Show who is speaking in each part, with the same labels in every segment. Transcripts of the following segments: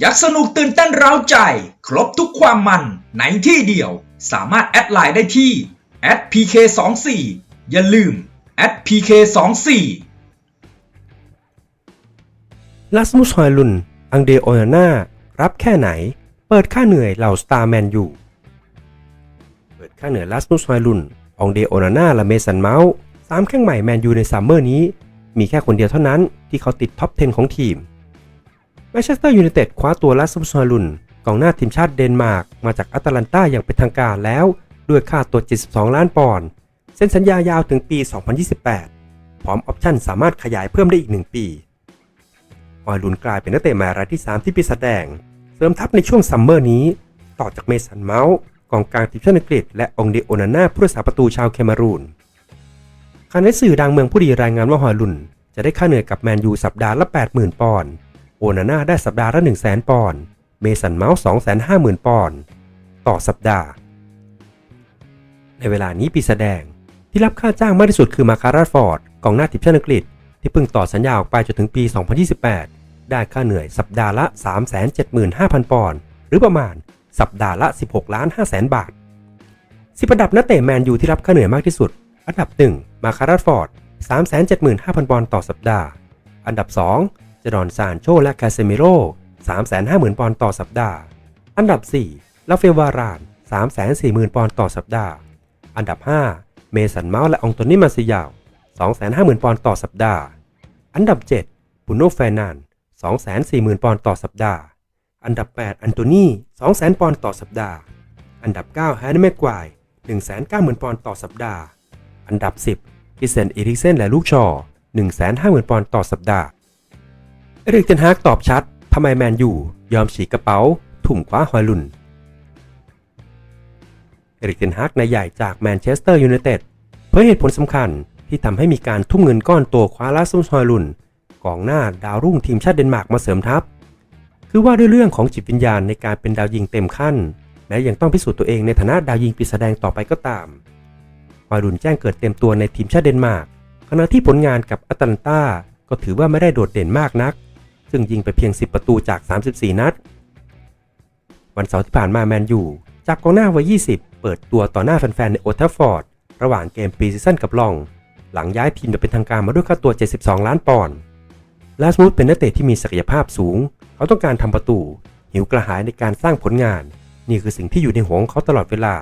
Speaker 1: อยากสนุกตื่นเต้นเร้าใจ ครบทุกความมันในที่เดียว สามารถแอดไลน์ได้ที่ @pk24 อย่าลืม @pk24
Speaker 2: ลาสมุสฮอยลุน อังเดโอนาน่า รับแค่ไหน เปิดค่าเหนื่อยเหล่าสตาร์แมนยูเปิดค่าเหนื่อยลาสมุสฮอยลุน องเดโอนาน่า และเมสันเมาส์สามแข้งใหม่แมนยูในซัมเมอร์นี้ มีแค่คนเดียวเท่านั้นที่เขาติดท็อป 10 ของทีม แมนเชสเตอร์ยูไนเต็ดคว้าตัวลาสมุสฮอยลุนกองหน้าทีมชาติเดนมาร์กมาจากแอตแลนตาอย่างเป็นทางการแล้ว ด้วยค่าตัว 72 ล้านปอนด์เซ็นสัญญายาวถึงปี 2028 พร้อมออปชั่นสามารถขยายเพิ่มได้อีก 1 ปีออยลุนกลายเป็นนักเตะใหม่รายที่ 3 ที่ปีแสดง เสริมทัพในช่วงซัมเมอร์นี้ ต่อจากเมสันเมาส์กองกลางทีมชาติอังกฤษและองเดโอนาน่าผู้รักษาประตูชาวเคมารูนขณะที่สื่อดังเมืองผู้ดีรายงานว่าฮอยลุน จะได้ค่าเหนื่อยกับแมนยูสัปดาห์ละ 80,000 ปอนด์ โอนาน่าได้สัปดาห์ละ 100,000 ปอนด์ เมสันเมาส์250,000 ปอนด์ ต่อสัปดาห์ ในเวลานี้ปีแสดงที่รับค่าจ้างมากที่สุดคือมาคาราฟอร์ดกองหน้าทีมชาติอังกฤษ ที่เพิ่งต่อสัญญาออกไปจนถึงปี 2028 ได้ค่าเหนื่อยสัปดาห์ละ 375,000 ปอนด์ หรือประมาณสัปดาห์ละ 16ล้าน5แสนบาท สิบอันดับนักเตะแมนยูที่รับค่าเหนื่อยมากที่สุด อันดับ 1 มาคารัสฟอร์ด375,000 ปอนด์ต่อสัปดาห์ อันดับ 2 จดอนซานโชและคาเซมิโร่350,000 ปอนด์ต่อสัปดาห์ อันดับ 4 ลาเฟลวาราน 340,000 ปอนด์ต่อสัปดาห์ อันดับ 5 เมสันเมาส์และองโตนี่มาซิยาว 250,000 ปอนด์ต่อสัปดาห์ อันดับ 7 ปุโนแฟนาน240,000 ปอนด์ต่อสัปดาห์ อันดับ 8 อันโตนี200,000 ปอนด์ต่อสัปดาห์ อันดับ 9 แฮนด์แม็กวาย190,000 ปอนด์ต่อสัปดาห์ อันดับ 10กิเซนเอริกเซนและลูกชอ150,000 ปอนด์ต่อสัปดาห์ เอริกเทนฮากตอบชัด ทำไมแมนยูยอมฉีกกระเป๋า ถุ่มคว้าฮอยลุน เอริกเทนฮากนายใหญ่จากแมนเชสเตอร์ยูไนเต็ดเผยเหตุผลสำคัญที่ทำให้มีการทุ่มเงินก้อนตัวคว้าลาซุมฮอยลุนกองหน้าดาวรุ่งทีมชาติเดนมาร์กมาเสริมทัพ คือว่าด้วยเรื่องของจิตวิญญาณในการเป็นดาวยิงเต็มขั้น และยังต้องพิสูจน์ตัวเองในฐานะดาวยิงปริศแดงต่อไปก็ตามฮอยลุนแจ้งเกิดเต็มตัวในทีมชาติเดนมาร์กขณะที่ผลงานกับอตแลนตาก็ถือว่าไม่ได้โดดเด่นมากนัก ซึ่งยิงไปเพียง 10 ประตูจาก 34 นัด วันเสาร์ที่ผ่านมาแมนยูจากกองหน้าวัย 20 เปิดตัวต่อหน้าแฟนๆในโอทัฟฟอร์ด ระหว่างเกมปีซีซั่นกับลอง หลังย้ายทีมแบบเป็นทางการมาด้วยค่าตัว 72 ล้านปอนด์ลาสมูธเป็นนักเตะที่มีศักยภาพสูง เขาต้องการทำประตู หิวกระหายในการสร้างผลงาน นี่คือสิ่งที่อยู่ในหัวของเขาตลอดเวลา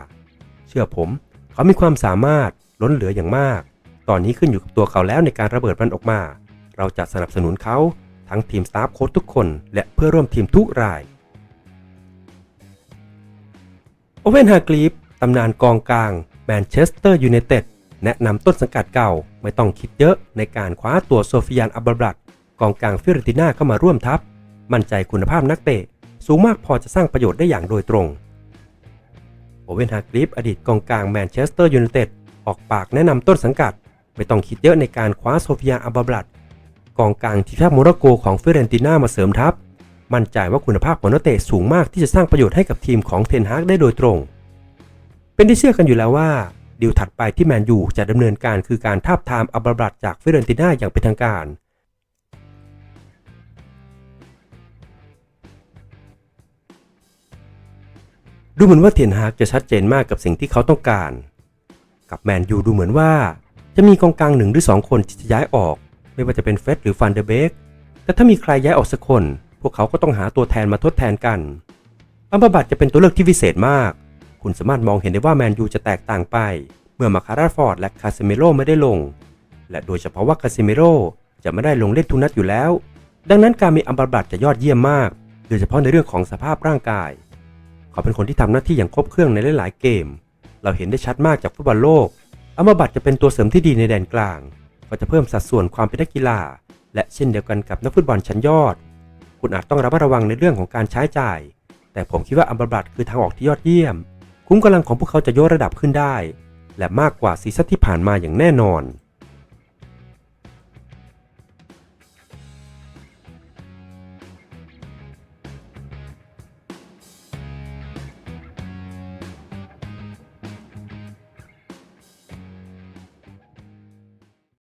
Speaker 2: เชื่อผม เขามีความสามารถล้นเหลืออย่างมาก ตอนนี้ขึ้นอยู่กับตัวเขาแล้วในการระเบิดมันออกมา เราจะสนับสนุนเขา ทั้งทีมสตาฟโค้ชทุกคนและเพื่อร่วมทีมทุกราย โอเวนฮากรีฟตำนานกองกลางแมนเชสเตอร์ยูไนเต็ดแนะนำต้นสังกัดเก่าไม่ต้องคิดเยอะในการคว้าตัวโซฟิยานอับบารัตกองกลางฟิรติน่าเข้ามาร่วมทัพ มั่นใจคุณภาพนักเตะ สูงมากพอจะสร้างประโยชน์ได้อย่างโดยตรง โอเวนฮากรีฟอดีตกองกลางแมนเชสเตอร์ยูไนเต็ดออกปากแนะนำต้นสังกัด ไม่ต้องคิดเยอะในการคว้าโซฟิยานอับบาบรัต กองกลางทีมชาติโมร็อกโกของเฟรนติน่ามาเสริมทัพ มั่นใจว่าคุณภาพของนักเตะสูงมากที่จะสร้างประโยชน์ให้กับทีมของเทนฮากได้โดยตรง เป็นที่เชื่อกันอยู่แล้วว่าดีลถัดไปที่แมนยูจะดำเนินการคือการทาบทามอับบาบรัตจากเฟรนติน่าอย่างเป็นทางการ ดูเหมือนว่าเทนฮากจะชัดเจนมากกับสิ่งที่เขาต้องการ กับแมนยูดูเหมือนว่า จะมีกองกลางหนึ่งหรือสองคนที่จะย้ายออก ไม่ว่าจะเป็นเฟร็ดหรือฟันเดเบกแต่ถ้ามีใครย้ายออกสักคน พวกเขาก็ต้องหาตัวแทนมาทดแทนกันอัมบาบัตจะเป็นตัวเลือกที่วิเศษมาก คุณสามารถมองเห็นได้ว่าแมนยูจะแตกต่างไป เมื่อมาคาราฟอร์ดและคาเซเมโรไม่ได้ลง และโดยเฉพาะว่าคาเซเมโรจะไม่ได้ลงเล่นทุกนัดอยู่แล้ว ดังนั้นการมีอัมบาบัตจะยอดเยี่ยมมาก โดยเฉพาะในเรื่องของสภาพร่างกาย เขาเป็นคนที่ทำหน้าที่อย่างครบเครื่องในหลายๆเกม เราเห็นได้ชัดมากจากฟุตบอลโลกอัมบาบัตจะเป็นตัวเสริมที่ดีในแดนกลาง ก็จะเพิ่มสัดส่วนความเป็นนักกีฬา และเช่นเดียวกันกับนักฟุตบอลชั้นยอด คุณอาจต้องระมัดระวังในเรื่องของการใช้จ่าย แต่ผมคิดว่าอัมบาบัตคือทางออกที่ยอดเยี่ยม คุ้มกำลังของพวกเขาจะยกระดับขึ้นได้ และมากกว่าซีซั่นที่ผ่านมาอย่างแน่นอน